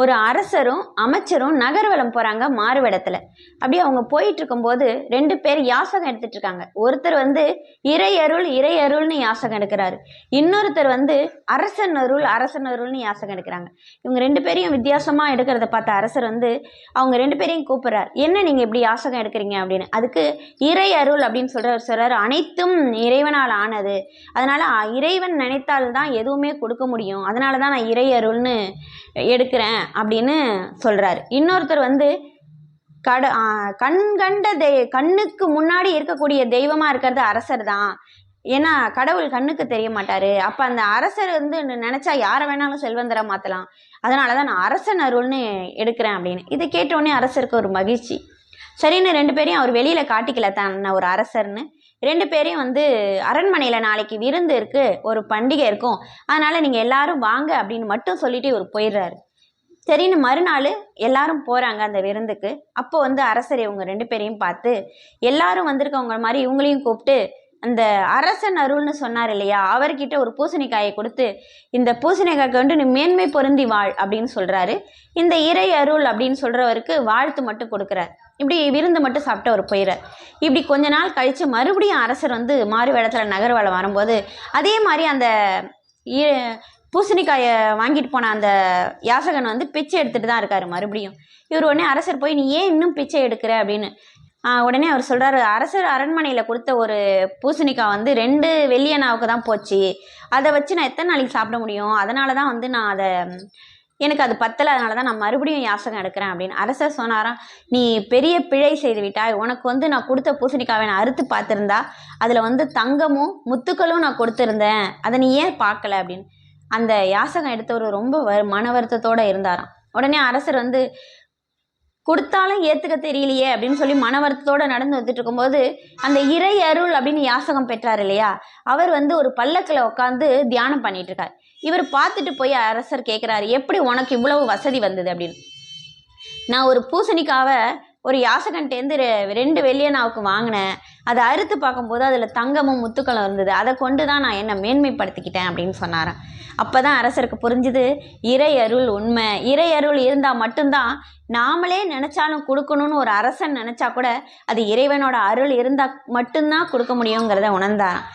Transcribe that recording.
ஒரு அரசரும் அமைச்சரும் நகர்வலம் போகிறாங்க மாறுவேடத்தில். அப்படியே அவங்க போயிட்டு இருக்கும்போது ரெண்டு பேர் யாசகம் எடுத்துட்டு இருக்காங்க ஒருத்தர் வந்து இறை அருள் இறை அருள்னு யாசகம் எடுக்கிறாரு. இன்னொருத்தர் வந்து அரசன் அருள் அரசன் அருள்னு யாசகம் எடுக்கிறாங்க. இவங்க ரெண்டு பேரையும் வித்தியாசமாக எடுக்கிறத பார்த்த அரசர் வந்து அவங்க ரெண்டு பேரையும் கூப்பிட்றாரு. என்ன நீங்கள் இப்படி யாசகம் எடுக்கிறீங்க? அப்படின்னு. அதுக்கு இறை அருள் அப்படின்னு சொல்கிறார் சொல்கிறார் அனைத்தும் இறைவனால் ஆனது. அதனால் இறைவன் நினைத்தால் தான் எதுவுமே கொடுக்க முடியும். அதனால தான் நான் இறை அருள்னு எடுக்கிறேன். அப்படின்னு சொல்கிறாரு இன்னொருத்தர் வந்து கட கண் கண்ட தெய் கண்ணுக்கு முன்னாடி இருக்கக்கூடிய தெய்வமாக இருக்கிறது அரசர் தான். ஏன்னா கடவுள் கண்ணுக்கு தெரிய மாட்டார். அப்போ அந்த அரசர் வந்து நினச்சா யாரை வேணாலும் செல்வந்தரை மாற்றலாம் அதனால தான் நான் அரசன் அருள்னு எடுக்கிறேன் அப்படின்னு. இதை கேட்டோடனே அரசருக்கு ஒரு மகிழ்ச்சி. சரின்னு ரெண்டு பேரையும் அவர் வெளியில் காட்டிக்கல தான் நான் ஒரு அரசர்னு. ரெண்டு பேரையும் வந்து அரண்மனையில் நாளைக்கு விருந்து இருக்குது ஒரு பண்டிகை இருக்கும். அதனால் நீங்கள் எல்லாரும் வாங்க அப்படின்னு மட்டும் சொல்லிட்டு இவர் போயிடுறாரு. சரின்னு மறுநாள் எல்லாரும் போகிறாங்க அந்த விருந்துக்கு. அப்போ வந்து அரசர் இவங்க ரெண்டு பேரையும் பார்த்து எல்லாரும் வந்திருக்கவங்க மாதிரி இவங்களையும் கூப்பிட்டு அந்த அரசன் அருள்னு சொன்னார் இல்லையா அவர்கிட்ட ஒரு பூசணிக்காயை கொடுத்து இந்த பூசணிக்காய்க்கு வந்து நீ மேன்மை பொருந்தி வாழ் அப்படின்னு சொல்கிறாரு இந்த இறை அருள் அப்படின்னு சொல்கிறவருக்கு வாழ்த்து மட்டும் கொடுக்குறார். இப்படி விருந்து மட்டும் சாப்பிட்டு அவர் போயிடுறார் இப்படி கொஞ்ச நாள் கழித்து மறுபடியும் அரசர் வந்து மாறு வேடத்தில் நகர்வலம் வரும்போது அதே மாதிரி அந்த பூசணிக்காயை வாங்கிட்டு போன அந்த யாசகன் வந்து பிச்சை எடுத்துகிட்டு தான் இருக்காரு மறுபடியும். இவர் உடனே அரசர் போய் நீ ஏன் இன்னும் பிச்சை எடுக்கிற? அப்படின்னு. உடனே அவர் சொல்கிறாரு அரசர் அரண்மனையில் கொடுத்த ஒரு பூசணிக்காய் வந்து ரெண்டு வெள்ளியனாவுக்கு தான் போச்சு. அதை வச்சு நான் எத்தனை நாளைக்கு சாப்பிட முடியும்? அதனால தான் வந்து நான் அதை எனக்கு அது பத்தலை. அதனால தான் நான் மறுபடியும் யாசகம் எடுக்கிறேன். அப்படின்னு அரசர் சொன்னாராம் நீ பெரிய பிழை செய்து விட்டாய். உனக்கு வந்து நான் கொடுத்த பூசணிக்காவை நான் அறுத்து பார்த்துருந்தா அதில் வந்து தங்கமும் முத்துக்களும் நான் கொடுத்துருந்தேன். அதை நீ ஏன் பார்க்கல? அப்படின்னு. அந்த யாசகம் எடுத்தவர் ரொம்ப வ மன வருத்தத்தோடு இருந்தாராம். உடனே அரசர் வந்து கொடுத்தாலும் ஏற்றுக்க தெரியலையே அப்படின்னு சொல்லி மன வருத்தத்தோடு நடந்து வந்துட்டு இருக்கும்போது அந்த இறை அருள் அப்படின்னு யாசகம் பெற்றார் இல்லையா? அவர் வந்து ஒரு பல்லக்கில் உட்காந்து தியானம் பண்ணிட்டு இருக்கார். இவர் பார்த்துட்டு போய் அரசர் கேட்குறாரு எப்படி உனக்கு இவ்வளவு வசதி வந்தது? அப்படின்னு. நான் ஒரு பூசணிக்காவை ஒரு யாசகன்ட்டேருந்து ரெ- ரெண்டு வெள்ளியனாவுக்கு வாங்கினேன். அதை அறுத்து பார்க்கும்போது அதில் தங்கமும் முத்துக்களும் இருந்தது. அதை கொண்டு தான் நான் என்னை மேன்மைப்படுத்திக்கிட்டேன் அப்படின்னு சொன்னாராம் அப்போ தான் அரசருக்கு புரிஞ்சுது இறை அருள் உண்மை. இறை அருள் இருந்தால் மட்டும்தான் நாமளே நினச்சாலும் கொடுக்கணும்னு ஒரு அரசன் நினச்சா கூட அது இறைவனோட அருள் இருந்தால் மட்டும்தான் கொடுக்க முடியுங்கிறத உணர்ந்தாராம்.